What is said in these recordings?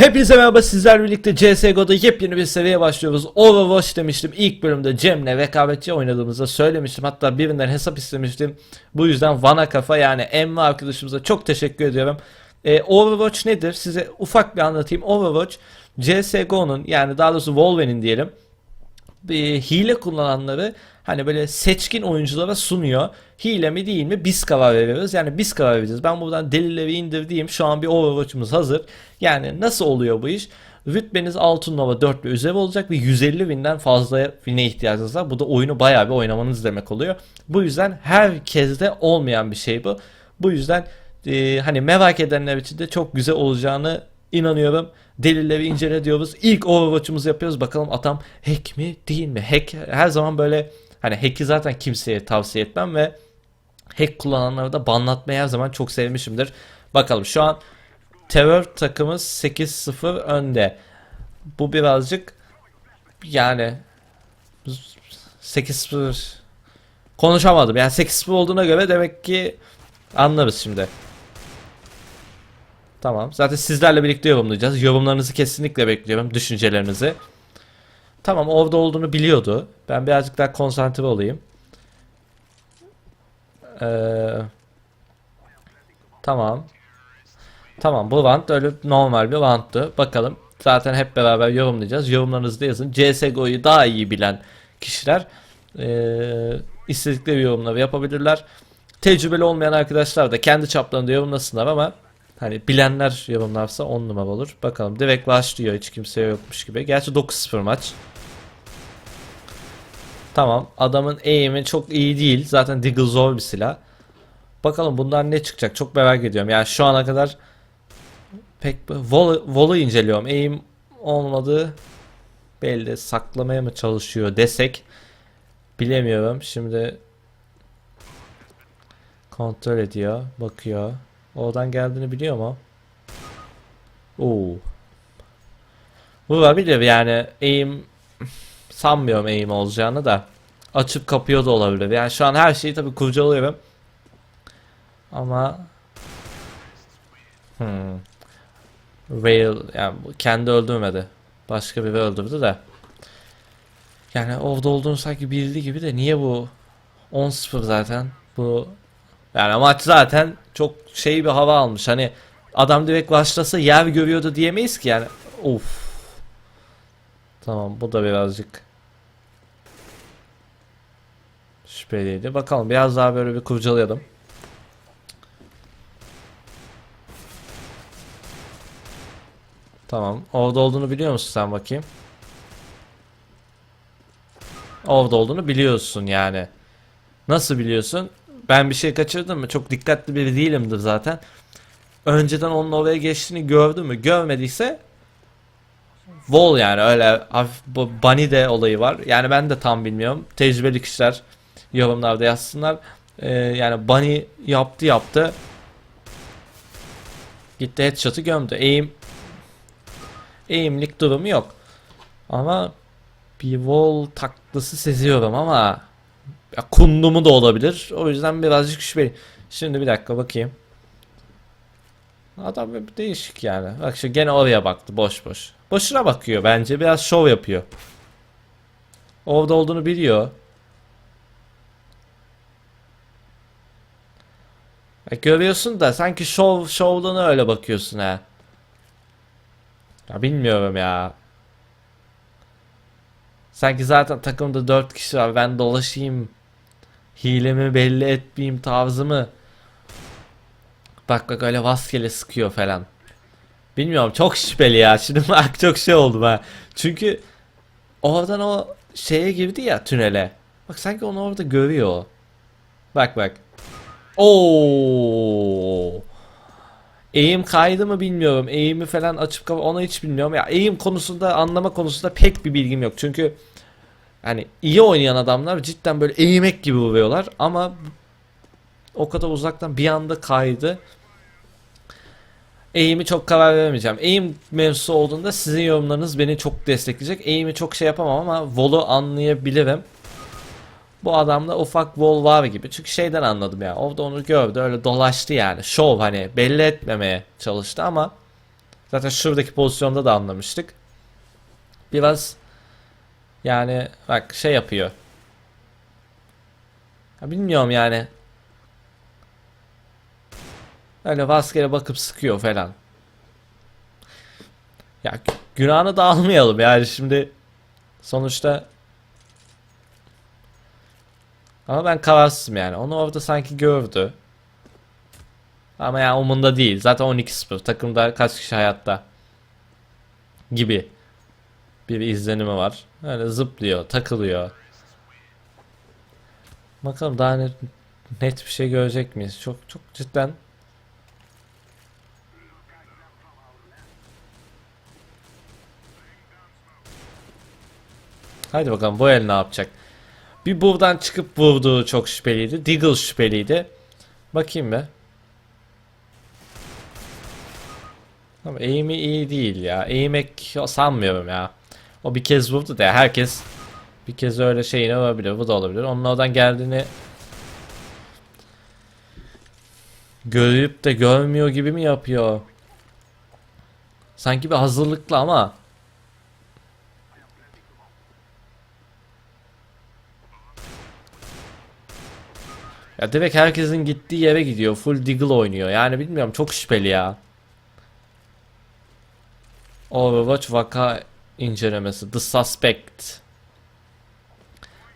Hepinize merhaba sizler birlikte CSGO'da yepyeni bir seviyeye başlıyoruz. Overwatch demiştim ilk bölümde Cem'le rekabetçi oynadığımızda söylemiştim. Hatta birinden hesap istemiştim. Bu yüzden Vana Kafa yani Emre arkadaşımıza çok teşekkür ediyorum. Ee, Overwatch nedir? Size ufak bir anlatayım. Overwatch CSGO'nun yani daha doğrusu Wolverine'in diyelim bir hile kullananları hani böyle seçkin oyunculara sunuyor. Hile mi değil mi biz karar veriyoruz. Yani biz karar vereceğiz. Ben buradan delilleri indirdiğim şu an bir Overwatch'umuz hazır. Yani nasıl oluyor bu iş? Rütbeniz altın nova 4 ve üzeri olacak ve 150 winden fazla win'e ihtiyacınız var. Bu da oyunu bayağı bir oynamanız demek oluyor. Bu yüzden herkeste olmayan bir şey bu. Bu yüzden e, hani merak edenler için de çok güzel olacağını inanıyorum. Delilleri incele diyoruz. İlk Overwatch'umuzu yapıyoruz. Bakalım atam hack mi değil mi? Hack her zaman böyle hani hack'i zaten kimseye tavsiye etmem ve hack kullananları da banlatmayı her zaman çok sevmişimdir. Bakalım şu an terör takımız 8-0 önde. Bu birazcık yani 8-0 konuşamadım. Yani 8-0 olduğuna göre demek ki anlarız şimdi. Tamam. Zaten sizlerle birlikte yorumlayacağız. Yorumlarınızı kesinlikle bekliyorum. Düşüncelerinizi. Tamam orada olduğunu biliyordu. Ben birazcık daha konsantre olayım. Ee, tamam. Tamam bu round öyle normal bir roundtu. Bakalım. Zaten hep beraber yorumlayacağız. Yorumlarınızı da yazın. CSGO'yu daha iyi bilen kişiler ee, istedikleri yorumları yapabilirler. Tecrübeli olmayan arkadaşlar da kendi çaplarında yorumlasınlar ama Hani bilenler yorumlarsa 10 numara olur. Bakalım direkt başlıyor hiç kimseye yokmuş gibi. Gerçi 9-0 maç. Tamam adamın aim'i çok iyi değil. Zaten Deagle zor bir silah. Bakalım bundan ne çıkacak çok merak ediyorum. Yani şu ana kadar pek Vol'u Vol'u inceliyorum. Aim olmadı. Belli saklamaya mı çalışıyor desek bilemiyorum. Şimdi kontrol ediyor, bakıyor. Oradan geldiğini biliyor mu? Oo. Bu var biliyor yani aim sanmıyorum aim olacağını da açıp kapıyor da olabilir. Yani şu an her şeyi tabii kurcalıyorum. Ama hmm. Rail yani kendi öldürmedi. Başka biri öldürdü de. Yani orada olduğunu sanki bildi gibi de niye bu 10-0 zaten bu yani maç zaten çok şey bir hava almış. Hani adam direkt başlasa yer görüyordu diyemeyiz ki yani. Of. Tamam bu da birazcık şüpheliydi. Bakalım biraz daha böyle bir kurcalayalım. Tamam. Orada olduğunu biliyor musun sen bakayım? Orada olduğunu biliyorsun yani. Nasıl biliyorsun? Ben bir şey kaçırdım mı? Çok dikkatli biri değilimdir zaten. Önceden onun oraya geçtiğini gördü mü? Görmediyse Wall yani öyle hafif bu bunny de olayı var. Yani ben de tam bilmiyorum. Tecrübeli kişiler yorumlarda yazsınlar. Ee, yani bunny yaptı yaptı. Gitti headshot'ı gömdü. Aim aimlik durumu yok. Ama bir wall taklısı seziyorum ama ya kundumu da olabilir. O yüzden birazcık şüpheli. Şimdi bir dakika bakayım. Adam değişik yani. Bak şu gene oraya baktı boş boş. Boşuna bakıyor bence. Biraz şov yapıyor. Orada olduğunu biliyor. Ya görüyorsun da sanki şov şovdan öyle bakıyorsun ha. Ya bilmiyorum ya. Sanki zaten takımda 4 kişi var. Ben dolaşayım. Hilemi belli etmeyeyim tarzımı. Bak bak öyle rastgele sıkıyor falan. Bilmiyorum çok şüpheli ya. Şimdi bak çok şey oldu ha. Çünkü oradan o şeye girdi ya tünele. Bak sanki onu orada görüyor. Bak bak. Oo. Eğim kaydı mı bilmiyorum. Eğimi falan açıp onu hiç bilmiyorum. Ya eğim konusunda anlama konusunda pek bir bilgim yok. Çünkü hani iyi oynayan adamlar cidden böyle eğimek gibi vuruyorlar ama o kadar uzaktan bir anda kaydı. Eğimi çok karar veremeyeceğim. Eğim mevzusu olduğunda sizin yorumlarınız beni çok destekleyecek. Eğimi çok şey yapamam ama Vol'u anlayabilirim. Bu adamda ufak wall var gibi. Çünkü şeyden anladım ya. Orada onu gördü öyle dolaştı yani. Şov hani belli etmemeye çalıştı ama Zaten şuradaki pozisyonda da anlamıştık. Biraz yani bak şey yapıyor. Ya bilmiyorum yani. Öyle rastgele bakıp sıkıyor falan. Ya gü- günahını da almayalım yani şimdi sonuçta ama ben kararsızım yani. Onu orada sanki gördü. Ama yani umunda değil. Zaten 12-0. Takımda kaç kişi hayatta gibi bir izlenimi var. Öyle zıplıyor, takılıyor. Bakalım daha net, net bir şey görecek miyiz? Çok çok cidden Hadi bakalım bu el ne yapacak? Bir buradan çıkıp vurduğu çok şüpheliydi. Deagle şüpheliydi. Bakayım be. Ama eğimi iyi değil ya. Eğmek sanmıyorum ya. O bir kez vurdu da herkes bir kez öyle şeyini olabilir. Bu da olabilir. Onun oradan geldiğini görüp de görmüyor gibi mi yapıyor? Sanki bir hazırlıklı ama Ya direkt herkesin gittiği yere gidiyor. Full Deagle oynuyor. Yani bilmiyorum çok şüpheli ya. Overwatch vaka incelemesi. The Suspect.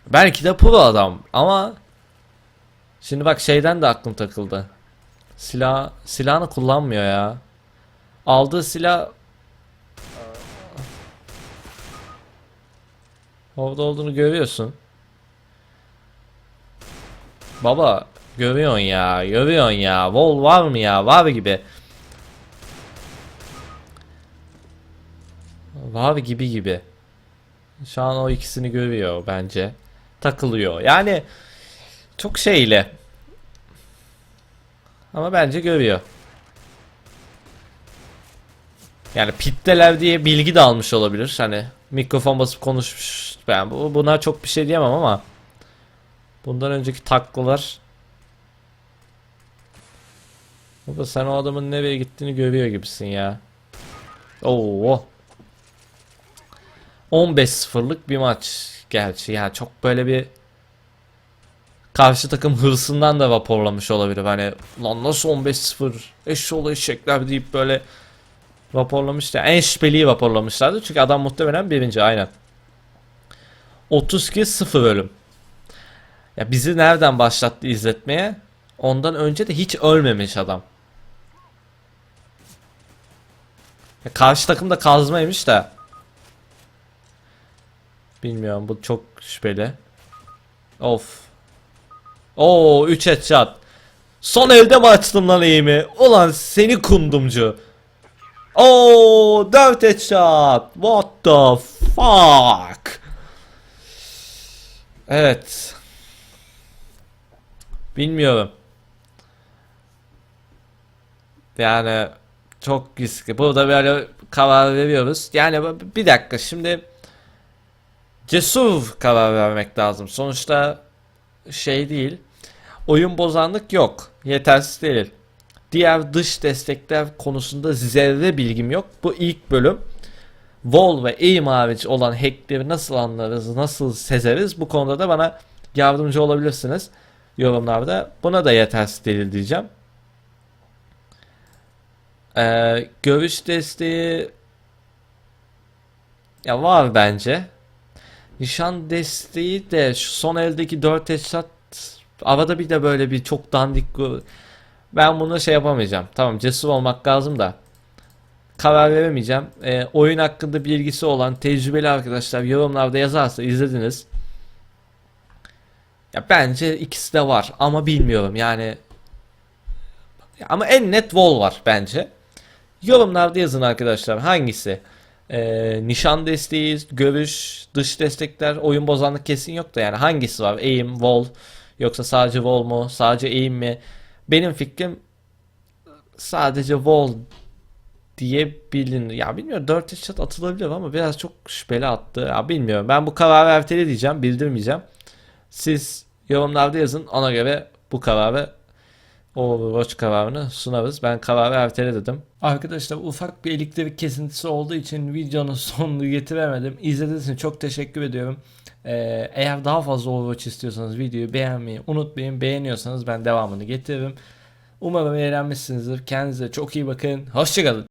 Belki de pro adam ama Şimdi bak şeyden de aklım takıldı. Silah silahını kullanmıyor ya. Aldığı silah Orada olduğunu görüyorsun. Baba görüyorsun ya görüyorsun ya Vol var mı ya var gibi Var gibi gibi. Şu an o ikisini görüyor bence. Takılıyor. Yani Çok şeyle. Ama bence görüyor. Yani pitteler diye bilgi de almış olabilir. Hani Mikrofon basıp konuşmuş. Ben bu- buna çok bir şey diyemem ama Bundan önceki taklalar Baba sen o adamın nereye gittiğini görüyor gibisin ya. Oo. 15-0'lık bir maç gerçi. Yani çok böyle bir karşı takım hırsından da raporlamış olabilir. Hani lan nasıl 15-0 eşşoğlu eşekler deyip böyle raporlamışlar. En şüpheliyi raporlamışlardı. Çünkü adam muhtemelen birinci aynen. 32-0 ölüm. Ya bizi nereden başlattı izletmeye? Ondan önce de hiç ölmemiş adam. Ya karşı takım da kazmaymış da. Bilmiyorum bu çok şüpheli. Of. Oo 3 headshot. Son elde mi açtım lan eğimi? Ulan seni kundumcu. Oo 4 headshot. What the fuck? Evet. Bilmiyorum. Yani çok riskli. Burada böyle karar veriyoruz. Yani bir dakika şimdi cesur karar vermek lazım. Sonuçta şey değil. Oyun bozanlık yok. Yetersiz değil. Diğer dış destekler konusunda zerre bilgim yok. Bu ilk bölüm. Vol ve aim hariç olan hackleri nasıl anlarız, nasıl sezeriz bu konuda da bana yardımcı olabilirsiniz yorumlarda. Buna da yetersiz delil diyeceğim. Ee, görüş desteği ya var bence. Nişan desteği de şu son eldeki 4 headshot arada bir de böyle bir çok dandik ben bunu şey yapamayacağım. Tamam cesur olmak lazım da karar veremeyeceğim. Ee, oyun hakkında bilgisi olan tecrübeli arkadaşlar yorumlarda yazarsa izlediniz. Ya bence ikisi de var ama bilmiyorum yani. Ama en net Vol var bence. Yorumlarda yazın arkadaşlar hangisi? Ee, nişan desteği, görüş, dış destekler, oyun bozanlık kesin yok da yani hangisi var? Aim, Vol yoksa sadece Vol mu? Sadece Aim mi? Benim fikrim sadece Vol diye bilin. Ya bilmiyorum 4 headshot atılabilir ama biraz çok şüpheli attı. Ya bilmiyorum. Ben bu kararı ertele diyeceğim, bildirmeyeceğim. Siz yorumlarda yazın. Ona göre bu kararı Overwatch kararını sunarız. Ben kararı erteledim. Arkadaşlar ufak bir elektrik kesintisi olduğu için videonun sonunu getiremedim. İzlediğiniz için çok teşekkür ediyorum. Ee, eğer daha fazla Overwatch istiyorsanız videoyu beğenmeyi unutmayın. Beğeniyorsanız ben devamını getiririm. Umarım eğlenmişsinizdir. Kendinize çok iyi bakın. Hoşçakalın.